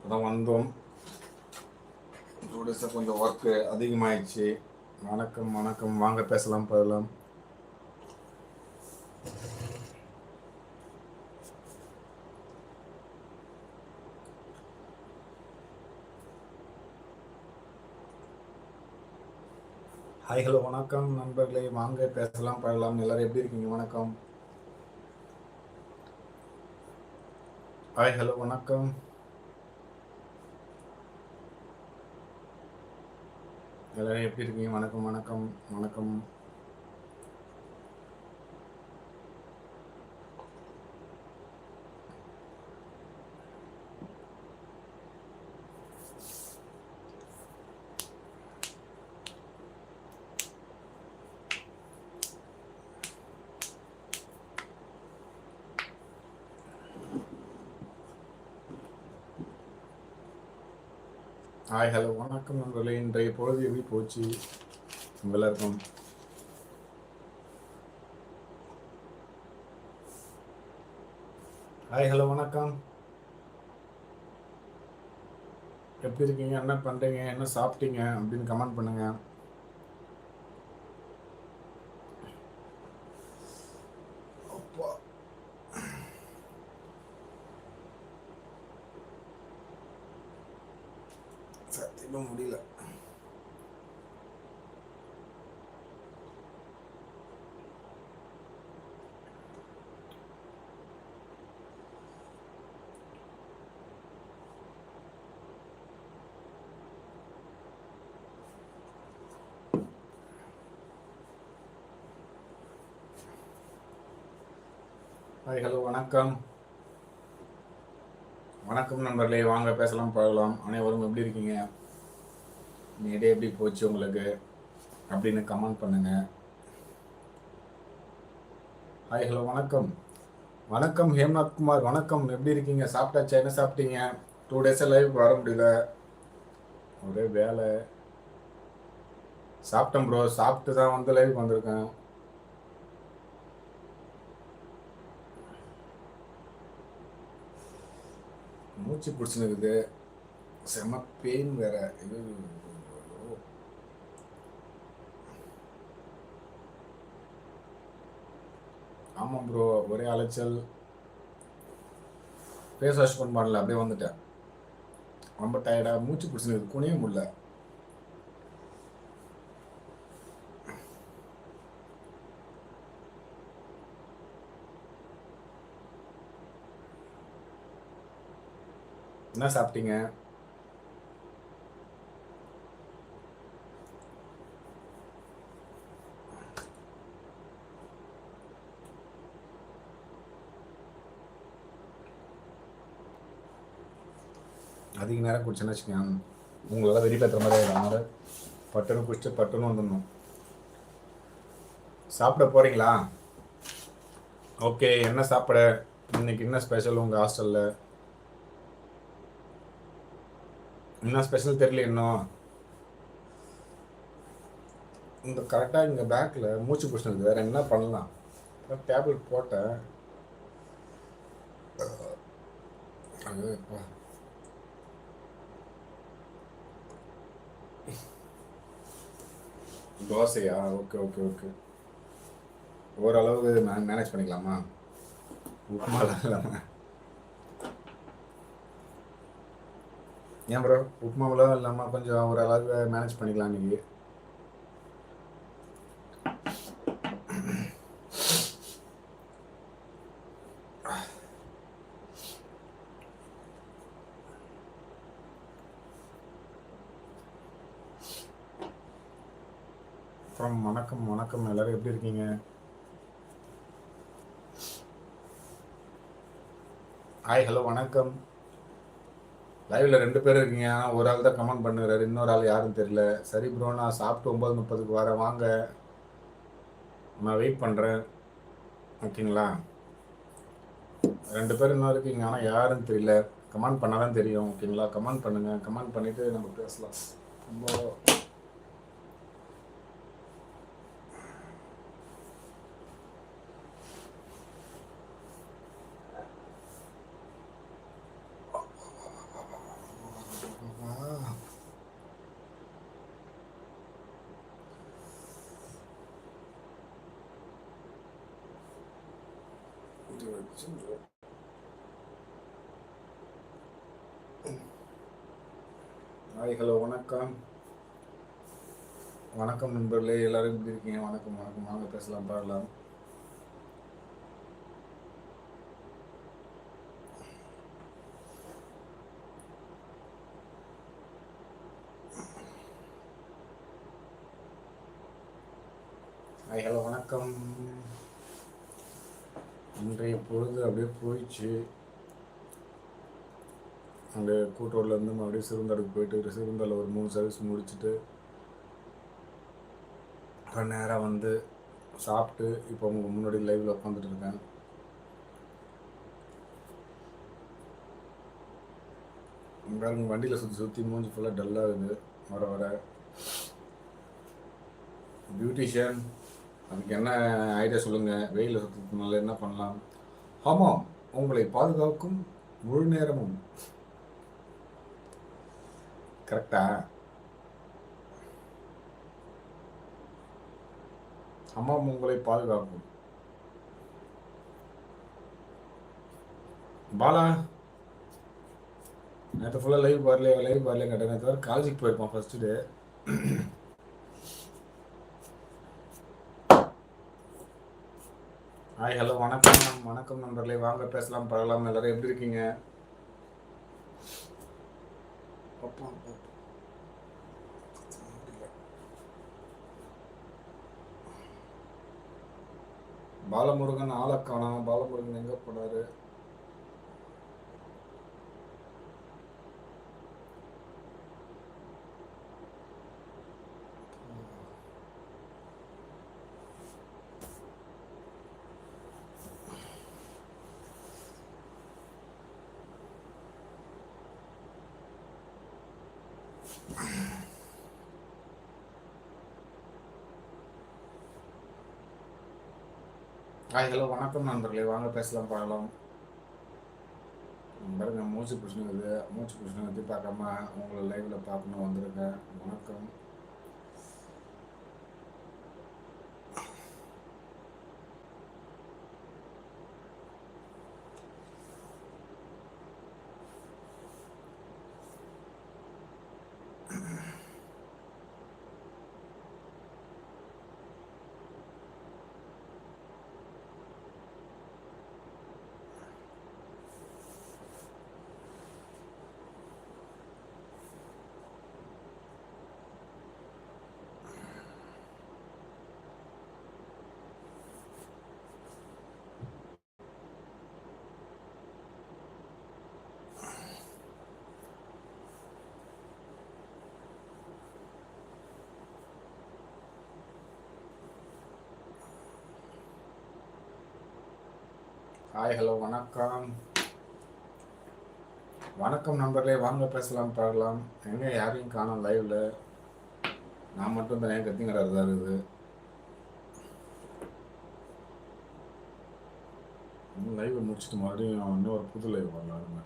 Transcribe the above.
அதான் வந்தோம் டூ டேஸாக கொஞ்சம் ஒர்க்கு அதிகமாயிடுச்சு வணக்கம் வணக்கம் வாங்க பேசலாம் போகலாம் ஹாய் ஹலோ வணக்கம் நண்பர்களே வாங்க பேசலாம் பழகலாம் எல்லாரும் எப்படி இருக்கீங்க வணக்கம் ஹாய் ஹலோ வணக்கம். எல்லாரும் எப்படி இருக்கீங்க? வணக்கம் வணக்கம் வணக்கம். ஹாய் ஹலோ வணக்கம் நண்பர்களே. இன்றைய பொழுது எப்படி போச்சு? எல்லாருக்கும். ஹாய் ஹலோ வணக்கம். எப்படி இருக்கீங்க? என்ன பண்ணுறீங்க என்ன சாப்பிட்டீங்க? அப்படின்னு கமெண்ட் பண்ணுங்கள் இப்போ முடியல. ஹாய் ஹலோ வணக்கம். வணக்கம் நண்பர்களே வாங்க பேசலாம் பழகலாம். அனைவரும் எப்படி இருக்கீங்க? நேடே எப்படி போச்சு உங்களுக்கு? அப்படின்னு கமெண்ட் பண்ணுங்க. ஹாய் ஹலோ வணக்கம். வணக்கம் ஹேம்நாத் குமார். வணக்கம். எப்படி இருக்கீங்க? சாப்பிட்டாச்சா? என்ன சாப்பிட்டீங்க? டூ டேஸாக லைவ் வர முடியல. ஒரே வேலை. சாப்பிட்டேன் ப்ரோ சாப்பிட்டு தான் வந்து லைவ் வந்திருக்கேன். மூச்சு பிடிச்சிருக்குது செம பெயின் வேற. இது ஆமாம் ப்ரோ ஒரே அலைச்சல். ஃபேஸ் வாஷ் பண்ண பண்ணல அப்படியே வந்துட்டேன். ரொம்ப டயர்டாக மூச்சு பிடிச்சிருக்கு குனிய முடியல. என்ன சாப்பிட்டீங்க? அதிக நேரம் குடிச்சேன்னு வச்சுக்கோங்க உங்களால் வெறிப்பேற்றுற மாதிரி ஆகிடும் அதனால் பட்டுன்னு குடிச்சிட்டு பட்டுன்னு வந்துடணும். சாப்பிட போகிறீங்களா ஓகே என்ன சாப்பிட? இன்னைக்கு என்ன ஸ்பெஷல் உங்கள் ஹாஸ்டலில் என்ன ஸ்பெஷல் தெரியல இன்னும். இந்த கரெக்டாக இங்கே பேக்கில் மூச்சு பிடிச்சிருக்கு வேறு என்ன பண்ணலாம்? டேப்லெட் போட்டேன். அது தோசையா? ஓகே ஓகே ஓகே ஓரளவு மேனேஜ் பண்ணிக்கலாமா? உப்புமாலாம் இல்லாமல் ஏன் ப்ரோ உப்புமாவெல்லாம் இல்லாமல் கொஞ்சம் ஓரளவுக்கு மேனேஜ் பண்ணிக்கலாம் இன்னைக்கு. வணக்கம் வணக்கம் வணக்கம். எல்லாரும் எப்படி இருக்கீங்க? ஹாய் ஹலோ வணக்கம். லைவ்ல ரெண்டு பேர் இருக்கீங்க. ஆனால் ஒரு ஆள் தான் கமெண்ட் பண்ணுறாரு இன்னொரு ஆள் யாரும் தெரியல. சரி ப்ரோ நான் சாப்பிட்டு ஒம்பது முப்பதுக்கு வர வாங்க. நான் வெயிட் பண்ணுறேன் ஓகேங்களா? ரெண்டு பேர் இன்னும் இருக்கீங்க. ஆனால் யாருன்னு தெரியல. கமெண்ட் பண்ணால் தான் தெரியும். ஓகேங்களா? கமெண்ட் பண்ணுங்கள் கமெண்ட் பண்ணிவிட்டு நம்ம பேசலாம். ரொம்ப ஹாய் ஹலோ வணக்கம். வணக்கம் நண்பர்களே எல்லாரும் எப்படி இருக்கீங்க? வணக்கம் வணக்கம். வாங்க பேசலாம் பாடலாம். ஹாய் ஹலோ வணக்கம். இன்றைய பொழுது அப்படியே போயிடுச்சு. அங்கே கூட்டூர்லேருந்து மறுபடியும் சிறுந்தாடுக்கு போயிட்டு சிறுந்தல ஒரு மூணு சர்வீஸ் முடிச்சுட்டு இப்போ நேராக வந்து சாப்பிட்டு இப்போ உங்கள் முன்னாடி லைவில் உட்காந்துட்டு இருக்கேன். பாருங்க வண்டியில் சுற்றி சுற்றி மூஞ்சி ஃபுல்லாக டல்லாகுது வர வர. பியூட்டிஷியன் அதுக்கு என்ன ஐடியா சொல்லுங்கள் வெயில் சுத்தத்தினால என்ன பண்ணலாம்? ஆமாம் உங்களை பாதுகாக்கும் முழு நேரமும். கரெக்டா ஆமாம் உங்களை பாதுகாக்கும். பாலா நேற்று ஃபுல்லாக லைவ் பார்லையே லைவ் வரல கேட்டேன். நேற்று காலேஜுக்கு போயிருப்பான் ஃபஸ்ட்டு டே. ஹாய் ஹலோ வணக்கம் வணக்கம் நண்பர்களே. வாங்க பேசலாம் பழகலாம். எல்லாரும் எப்படி இருக்கீங்க? பாலமுருகன் ஆளை பாலமுருகன் பாலமுருகன் எங்க போனாரு ஹாய் ஹலோ வணக்கம் நண்பர்களே. வாங்க பேசலாம் பார்க்கலாம் பாருங்க மூச்சு பிரச்சனை மூச்சு பிரச்சனை பற்றி பார்க்காம உங்களை லைவில் பார்க்கணும் வந்திருக்கேன். வணக்கம். ஹாய் ஹலோ வணக்கம். வணக்கம் நண்பர்களே வாங்க பேசலாம் பார்க்கலாம். எங்கே யாரையும் காணோம் லைவில் நான் மட்டும் தான் ஏன் கத்திங்கிறாரு தான் இருக்குது. லைவ் முடிச்சுட்டு மறுபடியும் இன்னொரு புது லைவ் வரலாருங்க